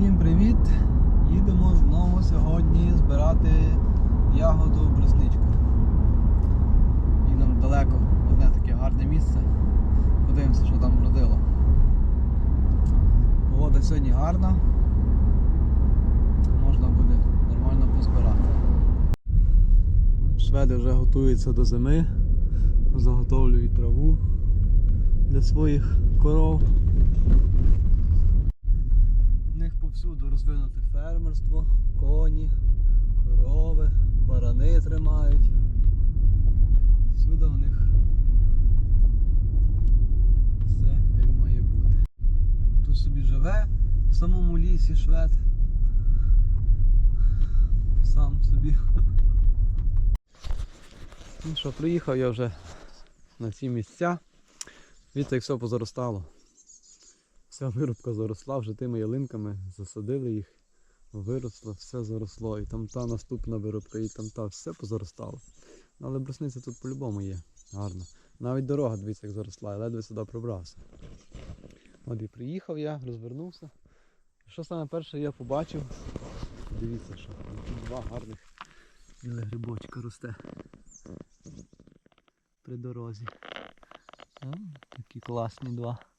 Всім привіт! Їдемо знову сьогодні збирати ягоду брусничку. Їдемо далеко, одне таке гарне місце. Подивимося, що там вродило. Погода сьогодні гарна. Можна буде нормально позбирати. Шведи вже готуються до зими, заготовлюють траву для своїх коров. В розвинуте фермерство, коні, корови, барани тримають. Всюди у них все як має бути. Тут собі живе в самому лісі швед. Сам собі. Ну що, приїхав я вже на ці місця. Віта як все позаростало. Вся вирубка заросла, вже тими ялинками засадили їх, виросло, все заросло. І там та наступна вирубка, і там та, все позаростало. Але брусниця тут по-любому є. Гарно. Навіть дорога, дивіться, як заросла, я ледве сюди пробрався. От і приїхав я, розвернувся. Що саме перше я побачив? Дивіться, що тут два гарних білих грибочка росте. При дорозі. Такі класні два.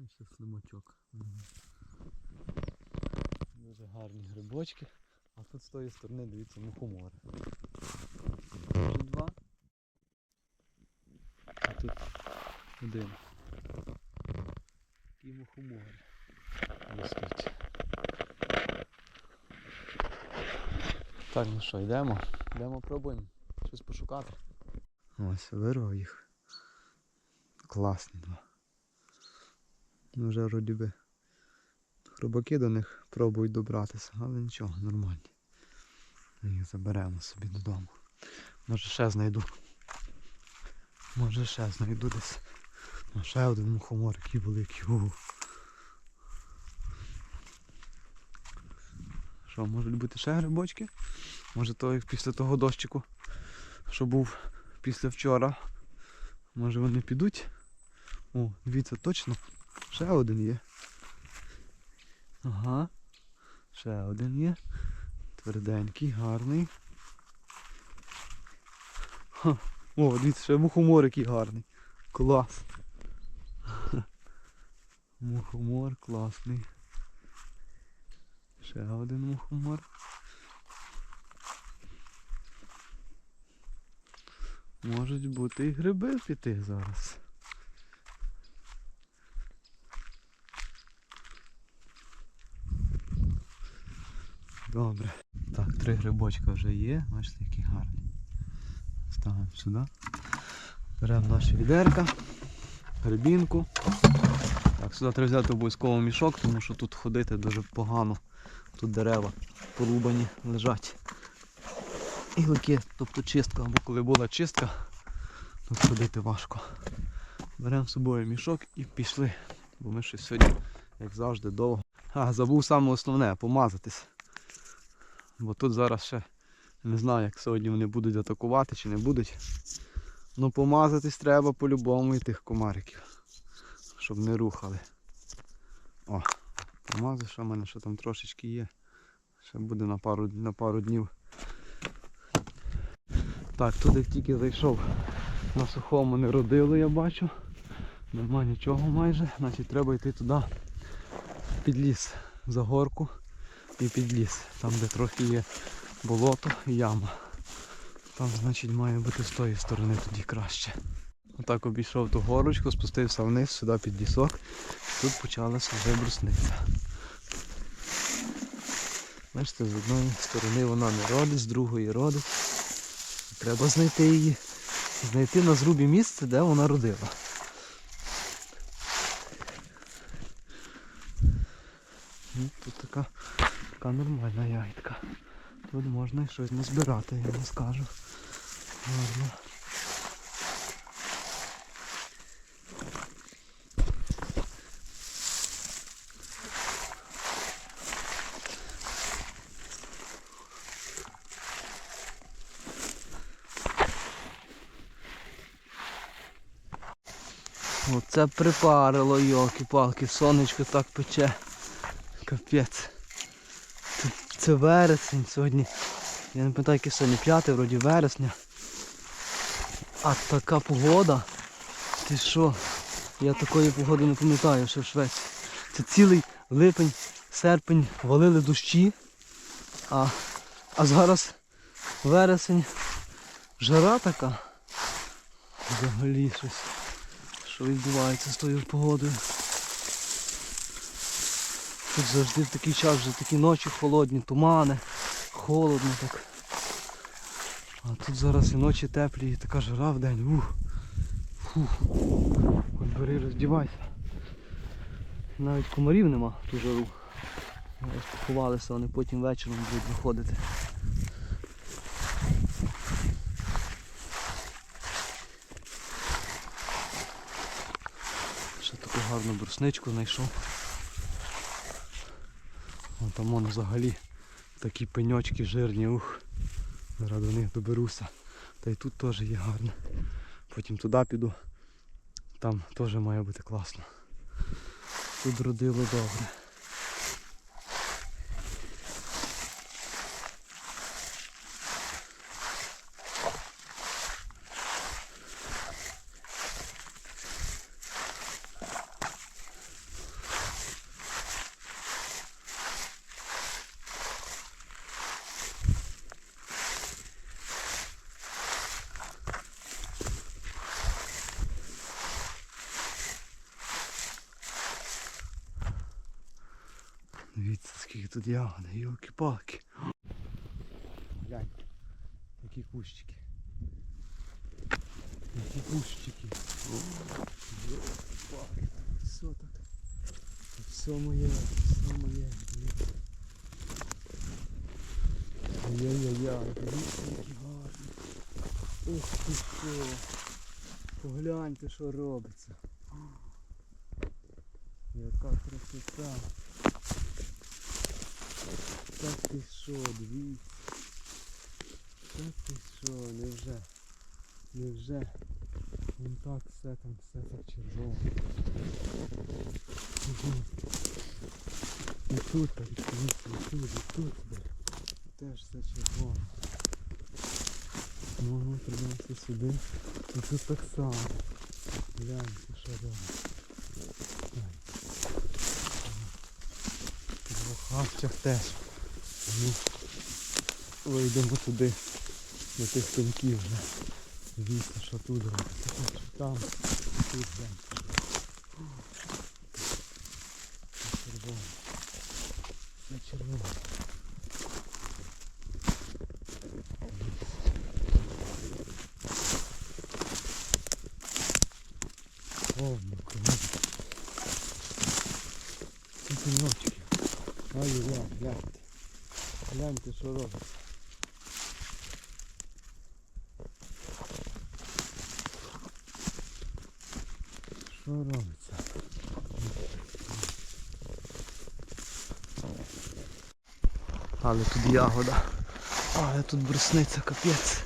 Ну, ще слимачок. Дуже гарні грибочки. А тут з тої сторони, дивіться, мухомори. Вже два. А тут один. І мухомори. Ростуть. Так, ну що, йдемо? Йдемо пробуємо щось пошукати. Ось, вирвав їх. Класні два. Ну, вже вроді би хробаки до них пробують добратися, але нічого, нормальні. Їх заберемо собі додому. Може ще знайду. Може ще знайду десь. Ну, ще один мухомор, який великий. Що, можуть бути ще грибочки? Може то як після того дощику, що був після вчора. Може вони підуть? О, дивіться, точно. Ще один є. Ага. Ще один є. Тверденький, гарний. Ха. О, дивіться, ще мухомор який гарний. Клас. Мухомор класний. Ще один мухомор. Можуть бути і гриби піти зараз. Добре. Так, три грибочка вже є. Бачите, які гарні. Ставимо сюди. Беремо наші відерка, грибінку. Так, сюди треба взяти обов'язково мішок, тому що тут ходити дуже погано. Тут дерева порубані лежать. Гілки, тобто чистка, або коли була чистка, тут ходити важко. Беремо з собою мішок і пішли. Бо ми щось сьогодні, як завжди, довго. А, забув саме основне помазатись. Бо тут зараз ще не знаю, як сьогодні вони будуть атакувати чи не будуть. Ну помазатись треба по-любому і тих комариків. Щоб не рухали. О, помазав, що в мене ще там трошечки є. Ще буде на пару, на пару днів. Так, тут як тільки зайшов на сухому не родило, я бачу. Нема нічого майже, значить треба йти туди під ліс, за горку і під ліс. Там де трохи є болото і яма. Там значить має бути з тої сторони тоді краще. Отак обійшов ту горочку, спустився вниз, сюди під лісок. Тут почалася вже брусниця. Бачите, з одної сторони вона не родить, з другої родить. Треба знайти її. Знайти на зрубі місце, де вона родила. Ну, Тут така, така нормальна ягідка. Тут можна і щось назбирати, я вам скажу. Гарно. Оце припарило, йолки-палки, сонечко так пече. Капець. Це, вересень сьогодні. Я не пам'ятаю, яке сьогодні 5 вроді вересня. А така погода. Ти що? Я такої погоди не пам'ятаю, що в Швеції. Це цілий липень, серпень валили дощі. А, а зараз вересень. Жара така. Взагалі щось. Що відбувається з тою погодою. Тут завжди в такий час вже такі ночі холодні, тумани, холодно так. А тут зараз і ночі теплі, і така жара в день. Ух. Фух. Хоч бери роздівайся. Навіть комарів нема ту жару. Ось поховалися, вони потім вечором будуть виходити. Ще таку гарну брусничку знайшов. Там вон взагалі такі пеньочки жирні, ух. Зараз до них доберуся. Та й тут теж є гарно. Потім туди піду. Там теж має бути класно. Тут родило добре. Дивіться, скільки тут ягоди, йолки-палки. Глянь, які кущики. Які кущики. Йолки-палки, все так. Все моє, все моє. дивіться. Ай-яй-яй, дивіться, які гарні. Ух ти що. Погляньте, що робиться. Яка красота. Та ти що, дивіться. Та ти що, невже? Невже? Вон так все там, все так червоно. І тут так, дивіться, і тут, і тут. де. Теж все червоно. Ну, ну, прийдемося сюди. І тут так само. Гляньте, що робить. В хавчах теж. Ну, вийдемо туди, до тих пеньків вже. Дивіться, що тут. Що там, тут. Це червоно. Це червоно. Повно, конечно. Ці пеньочки. Ай-яй, гляньте. Гляньте, що робиться. Що робиться? Але тут ягода. Але тут брусниця капець.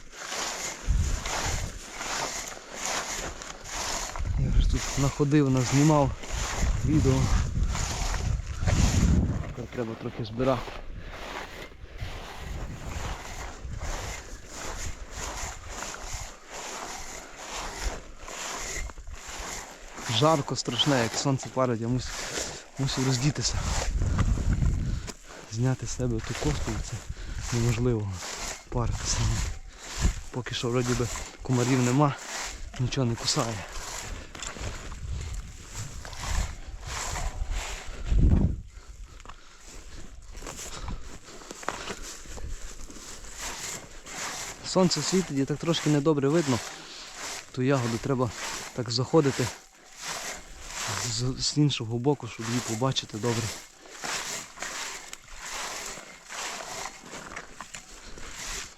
Я вже тут находив, назнімав відео. Тепер треба трохи збирати. Жарко страшне, як сонце парить, я мусив, мусив роздітися. Зняти з себе ту кофту, це неможливо паритися. Поки що вроді би комарів нема, нічого не кусає. Сонце світить і так трошки недобре видно. Ту ягоду треба так заходити з, з іншого боку, щоб її побачити добре.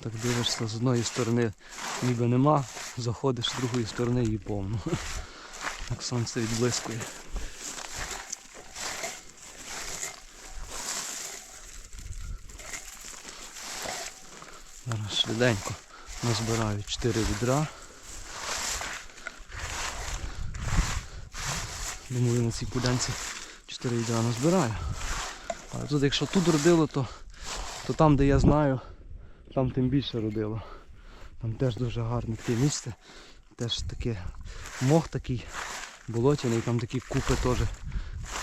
Так дивишся з одної сторони ніби нема, заходиш з другої сторони її повно. Так сонце відблискує. Зараз швиденько назбираю 4 відра. Думаю, на цій пудянці 4 відра назбираю. Але тут якщо тут родило, то, то там, де я знаю, там тим більше родило. Там теж дуже гарне таке місце. Теж таке мох такий болотяний, там такі купи теж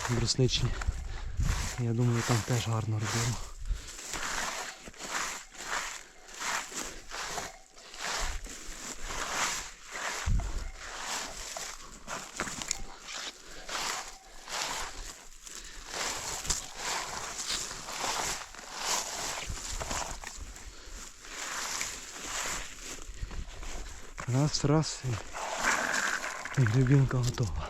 брусничні. Я думаю, там теж гарно родило. Раз, раз і, і грибінка готова.